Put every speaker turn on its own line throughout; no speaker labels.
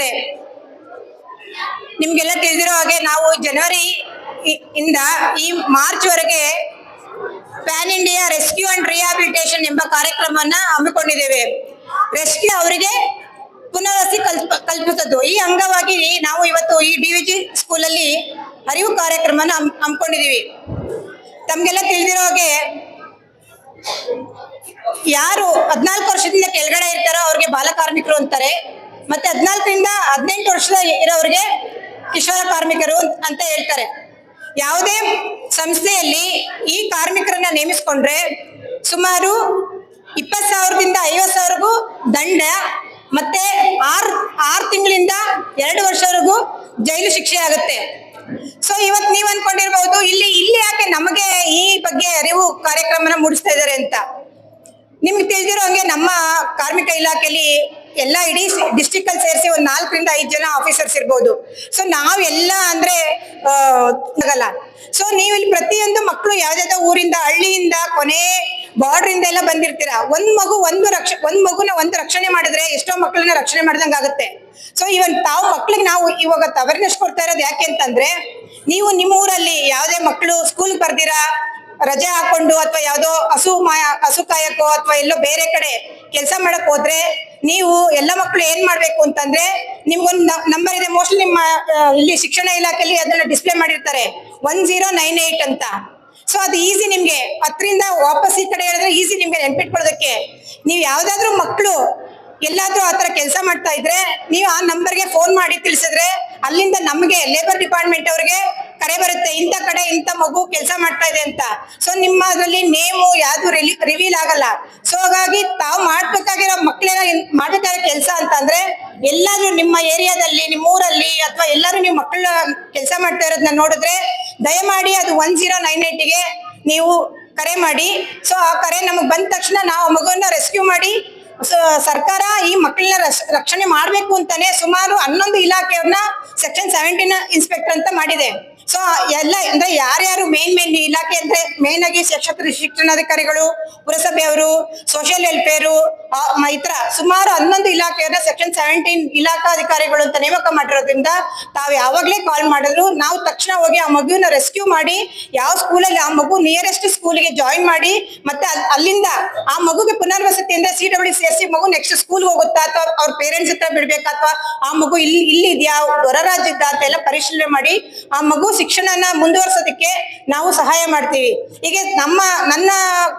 ಮಾಡ್ತಾರೆ ನಿಮ್ಗೆಲ್ಲ ತಿಳಿದಿರೋ ಹಾಗೆ ನಾವು ಜನವರಿ ಇಂದ ಈ ಮಾರ್ಚ್ ವರೆಗೆ pan India rescue and rehabilitation ಎಂಬ ಕಾರ್ಯಕ್ರಮವನ್ನ ಹಮ್ಮಿಕೊಂಡಿದ್ದೇವೆ. ರೆಸ್ಕ್ಯೂ ಅವರಿಗೆ ಪುನರ್ವಸತಿ ಕಲ್ಪ ಕಲ್ಪಿಸೋದು ಈ ಅಂಗವಾಗಿ ನಾವು ಇವತ್ತು ಈ ಡಿ ವಿ ಜಿ ಸ್ಕೂಲಲ್ಲಿ ಅರಿವು ಕಾರ್ಯಕ್ರಮನ ಹಮ್- ಹಮ್ಮಿಕೊಂಡಿದ್ದೀವಿ. ತಮ್ಗೆಲ್ಲ ತಿಳಿದಿರೋ ಹಾಗೆ ಯಾರು ಹದಿನಾಲ್ಕು ವರ್ಷದಿಂದ ಕೆಳಗಡೆ ಇರ್ತಾರೋ ಅವ್ರಿಗೆ ಬಾಲಕಾರ್ಮಿಕರು ಅಂತಾರೆ. ಮತ್ತೆ ಹದಿನಾಲ್ಕರಿಂದ ಹದಿನೆಂಟು ವರ್ಷದ ಇರೋರಿಗೆ ಕಿಶೋರ ಕಾರ್ಮಿಕರು ಅಂತ ಹೇಳ್ತಾರೆ. ಯಾವುದೇ ಸಂಸ್ಥೆಯಲ್ಲಿ ಈ ಕಾರ್ಮಿಕರನ್ನ ನೇಮಿಸ್ಕೊಂಡ್ರೆ ಸುಮಾರು ಇಪ್ಪತ್ತು ಸಾವಿರದಿಂದ ಐವತ್ತು ಸಾವಿರಗೂ ದಂಡ ಮತ್ತೆ ಆರು ಆರು ತಿಂಗಳಿಂದ ಎರಡು ವರ್ಷವರೆಗೂ ಜೈಲು ಶಿಕ್ಷೆ ಆಗುತ್ತೆ. ಸೊ ಇವತ್ ನೀವ್ ಅನ್ಕೊಂಡಿರ್ಬಹುದು ಇಲ್ಲಿ ಇಲ್ಲಿ ಯಾಕೆ ನಮಗೆ ಈ ಬಗ್ಗೆ ಅರಿವು ಕಾರ್ಯಕ್ರಮನ ಮೂಡಿಸ್ತಾ ಇದ್ದಾರೆ ಅಂತ? ನಿಮ್ಗೆ ತಿಳಿದಿರೋ ಹಂಗೆ ನಮ್ಮ ಕಾರ್ಮಿಕ ಇಲಾಖೆಯಲ್ಲಿ ಎಲ್ಲ ಇಡೀ ಡಿಸ್ಟಿಕ್ ಅಲ್ಲಿ ಸೇರಿಸಿ ಒಂದ್ ನಾಲ್ಕರಿಂದ ಐದು ಜನ ಆಫೀಸರ್ಸ್ ಇರ್ಬೋದು. ಸೊ ನಾವೆಲ್ಲ ಅಂದ್ರೆ ಆಗಲ್ಲ. ಸೊ ನೀವು ಇಲ್ಲಿ ಪ್ರತಿಯೊಂದು ಮಕ್ಕಳು ಯಾವ್ದಾದ ಊರಿಂದ, ಹಳ್ಳಿಯಿಂದ, ಕೊನೆ ಬಾರ್ಡರ್ ಇಂದ ಎಲ್ಲ ಬಂದಿರ್ತೀರಾ? ಒಂದ್ ಮಗು ಒಂದು ರಕ್ಷ, ಒಂದ್ ಮಗುನ ಒಂದು ರಕ್ಷಣೆ ಮಾಡಿದ್ರೆ ಎಷ್ಟೋ ಮಕ್ಕಳನ್ನ ರಕ್ಷಣೆ ಮಾಡ್ದಂಗೆ ಆಗುತ್ತೆ. ಸೊ ಇವನ್ ತಾವು ಮಕ್ಳಿಗೆ ನಾವು ಇವಾಗ ಅವೇರ್ನೆಸ್ ಕೊಡ್ತಾ ಇರೋದು ಯಾಕೆ ಅಂತಂದ್ರೆ, ನೀವು ನಿಮ್ಮ ಊರಲ್ಲಿ ಯಾವ್ದೇ ಮಕ್ಕಳು ಸ್ಕೂಲ್ ಬರ್ದಿರಾ, ರಜೆ ಹಾಕೊಂಡು ಅಥವಾ ಯಾವ್ದೋ ಹಸು ಮಾಯ ಹಸು ಕಾಯಕೋ ಅಥವಾ ಎಲ್ಲೋ ಬೇರೆ ಕಡೆ ಕೆಲಸ ಮಾಡಕ್ ಹೋದ್ರೆ ನೀವು ಎಲ್ಲ ಮಕ್ಕಳು ಏನ್ ಮಾಡ್ಬೇಕು ಅಂತಂದ್ರೆ ನಿಮ್ಗೊಂದು ನಂಬರ್ ಇದೆ ಮೋಸ್ಟ್ಲಿ ನಿಮ್ಮ ಇಲ್ಲಿ ಶಿಕ್ಷಣ ಇಲಾಖೆಯಲ್ಲಿ ಅದನ್ನ ಡಿಸ್ಪ್ಲೇ ಮಾಡಿರ್ತಾರೆ. ಒನ್ ಜೀರೋ ನೈನ್ ಏಟ್ ಅಂತ. ಸೊ ಅದು ಈಸಿ ನಿಮ್ಗೆ. ಹತ್ತರಿಂದ ವಾಪಸ್ ಈ ಕಡೆ ಹೇಳಿದ್ರೆ ಈಸಿ ನಿಮ್ಗೆ ನೆನ್ಪಿಟ್ಕೊಳ್ಳೋದಕ್ಕೆ ನೀವು ಯಾವ್ದಾದ್ರು ಮಕ್ಕಳು ಎಲ್ಲಾದ್ರೂ ಆತರ ಕೆಲಸ ಮಾಡ್ತಾ ಇದ್ರೆ ನೀವು ಆ ನಂಬರ್ಗೆ ಫೋನ್ ಮಾಡಿ ತಿಳಿಸಿದ್ರೆ ಅಲ್ಲಿಂದ ನಮಗೆ ಲೇಬರ್ ಡಿಪಾರ್ಟ್ಮೆಂಟ್ ಅವ್ರಿಗೆ ಕರೆ ಬರುತ್ತೆ, ಇಂಥ ಕಡೆ ಇಂಥ ಮಗು ಕೆಲಸ ಮಾಡ್ತಾ ಇದೆ ಅಂತ. ಸೊ ನಿಮ್ಮ ಅದರಲ್ಲಿ ನೇಮು ಯಾವ್ದು ರಿವೀಲ್ ಆಗಲ್ಲ. ಸೊ ಹಾಗಾಗಿ ತಾವು ಮಾಡ್ಬೇಕಾಗಿರೋ ಮಕ್ಕಳೆಲ್ಲ ಮಾಡ್ಬೇಕಾಗಿರೋ ಕೆಲಸ ಅಂತಂದ್ರೆ ಎಲ್ಲಾದ್ರೂ ನಿಮ್ಮ ಏರಿಯಾದಲ್ಲಿ ನಿಮ್ಮ ಊರಲ್ಲಿ ಅಥವಾ ಎಲ್ಲರೂ ನೀವು ಮಕ್ಕಳ ಕೆಲಸ ಮಾಡ್ತಾ ಇರೋದನ್ನ ನೋಡಿದ್ರೆ ದಯಮಾಡಿ ಅದು ಒನ್ ಜೀರೋ ನೈನ್ ಏಟಿಗೆ ನೀವು ಕರೆ ಮಾಡಿ. ಸೊ ಆ ಕರೆ ನಮಗೆ ಬಂದ ತಕ್ಷಣ ನಾವು ಮಗುವನ್ನ ರೆಸ್ಕ್ಯೂ ಮಾಡಿ. ಸರ್ಕಾರ ಈ ಮಕ್ಕಳನ್ನ ರಕ್ಷ- ರಕ್ಷಣೆ ಮಾಡಬೇಕು ಅಂತಾನೆ ಸುಮಾರು ಹನ್ನೊಂದು ಇಲಾಖೆಯವ್ರನ್ನ ಸೆಕ್ಷನ್ ಸೆವೆಂಟೀನ್ ಇನ್ಸ್ಪೆಕ್ಟರ್ ಅಂತ ಮಾಡಿದೆ. ಸೊ ಎಲ್ಲ ಅಂದ್ರೆ ಯಾರ್ಯಾರು ಮೇನ್ ಮೇನ್ ಇಲಾಖೆ ಅಂದ್ರೆ ಮೇನ್ ಆಗಿ ಶಿಕ್ಷಕ ಶಿಕ್ಷಣಾಧಿಕಾರಿಗಳು ಪುರಸಭೆಯವರು ಸೋಷಿಯಲ್ ವೆಲ್ಫೇರು ಇತರ ತರ ಸುಮಾರು ಹನ್ನೊಂದು ಇಲಾಖೆಯನ್ನ ಸೆಕ್ಷನ್ ಸೆವೆಂಟೀನ್ ಇಲಾಖಾಧಿಕಾರಿಗಳು ಅಂತ ನೇಮಕ ಮಾಡಿರೋದ್ರಿಂದ ತಾವು ಯಾವಾಗ್ಲೇ ಕಾಲ್ ಮಾಡಿದ್ರು ನಾವು ತಕ್ಷಣ ಹೋಗಿ ಆ ಮಗುವಿನ ರೆಸ್ಕ್ಯೂ ಮಾಡಿ, ಯಾವ ಸ್ಕೂಲಲ್ಲಿ ಆ ಮಗು ನಿಯರೆಸ್ಟ್ ಸ್ಕೂಲ್ಗೆ ಜಾಯಿನ್ ಮಾಡಿ, ಮತ್ತೆ ಅಲ್ಲಿಂದ ಆ ಮಗುಗೆ ಪುನರ್ವಸತಿ ಅಂದ್ರೆ C W C S C ಮಗು ನೆಕ್ಸ್ಟ್ ಸ್ಕೂಲ್ ಹೋಗುತ್ತಾ ಅಥವಾ ಅವ್ರ ಪೇರೆಂಟ್ಸ್ ಹತ್ರ ಬಿಡ್ಬೇಕಾ ಅಥವಾ ಆ ಮಗು ಇಲ್ಲಿ ಇಲ್ಲಿ ಇದೆಯಾ ಹೊರ ರಾಜ್ಯದ ಅಂತ ಎಲ್ಲ ಪರಿಶೀಲನೆ ಮಾಡಿ ಆ ಮಗು ಶಿಕ್ಷಣನ ಮುಂದುವರ್ಸೋದಕ್ಕೆ ನಾವು ಸಹಾಯ ಮಾಡ್ತೀವಿ. ಹೀಗೆ ನಮ್ಮ, ನನ್ನ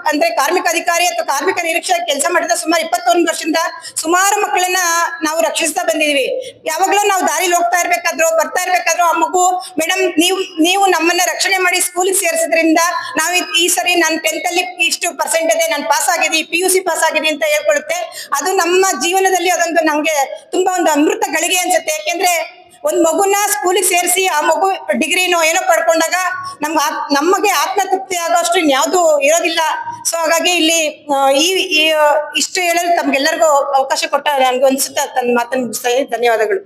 ಅಂದ್ರೆ ಕಾರ್ಮಿಕ ಅಧಿಕಾರಿ ಅಥವಾ ಕಾರ್ಮಿಕ ನಿರೀಕ್ಷಕ ಕೆಲಸ ಮಾಡಿದ ಸುಮಾರು ಇಪ್ಪತ್ತೊಂದು ವರ್ಷದಿಂದ ಸುಮಾರು ಮಕ್ಕಳನ್ನ ನಾವು ರಕ್ಷಿಸ್ತಾ ಬಂದಿದೀವಿ. ಯಾವಾಗ್ಲೂ ನಾವು ದಾರಿಲಿ ಹೋಗ್ತಾ ಇರ್ಬೇಕಾದ್ರು, ಬರ್ತಾ ಇರ್ಬೇಕಾದ್ರು ಆ ಮಗು ಮೇಡಮ್ ನೀವು ನೀವು ನಮ್ಮನ್ನ ರಕ್ಷಣೆ ಮಾಡಿ ಸ್ಕೂಲಿಗೆ ಸೇರಿಸೋದ್ರಿಂದ ನಾವು ಈ- ಸರಿ ನಾನು ಟೆಂತ್ ಅಲ್ಲಿ ಇಷ್ಟು ಪರ್ಸೆಂಟ್ ಇದೆ, ನಾನು ಪಾಸ್ ಆಗಿದ್ದೀನಿ ಪಿ ಯು ಸಿ ಪಾಸ್ ಆಗಿದ್ದೀನಿ ಅಂತ ಹೇಳ್ಕೊಳುತ್ತೆ ಅದು ನಮ್ಮ ಜೀವನದಲ್ಲಿ ಅದೊಂದು ನಮ್ಗೆ ತುಂಬಾ ಒಂದು ಅಮೃತ ಗಳಿಗೆ ಅನ್ಸುತ್ತೆ. ಯಾಕೆಂದ್ರೆ ಒಂದ್ ಮಗುನ ಸ್ಕೂಲಿಗೆ ಸೇರಿಸಿ ಆ ಮಗು ಡಿಗ್ರಿನೋ ಏನೋ ಪಡ್ಕೊಂಡಾಗ ನಮ್ಗೆ ನಮಗೆ ಆತ್ಮತೃಪ್ತಿ ಆಗೋಷ್ಟು ಇನ್ಯಾವ್ದು ಇರೋದಿಲ್ಲ. ಸೊ ಹಾಗಾಗಿ ಇಲ್ಲಿ ಈ ಈ, ಇಷ್ಟು ಹೇಳಲು ತಮ್ಗೆಲ್ಲರಿಗೂ ಅವಕಾಶ ಕೊಟ್ಟ ನನ್ಗೆ ಅನ್ಸುತ್ತೆ ತನ್ನ ಮಾತನ್ನು ಮುಗಿಸ್ತಾ ಧನ್ಯವಾದಗಳು.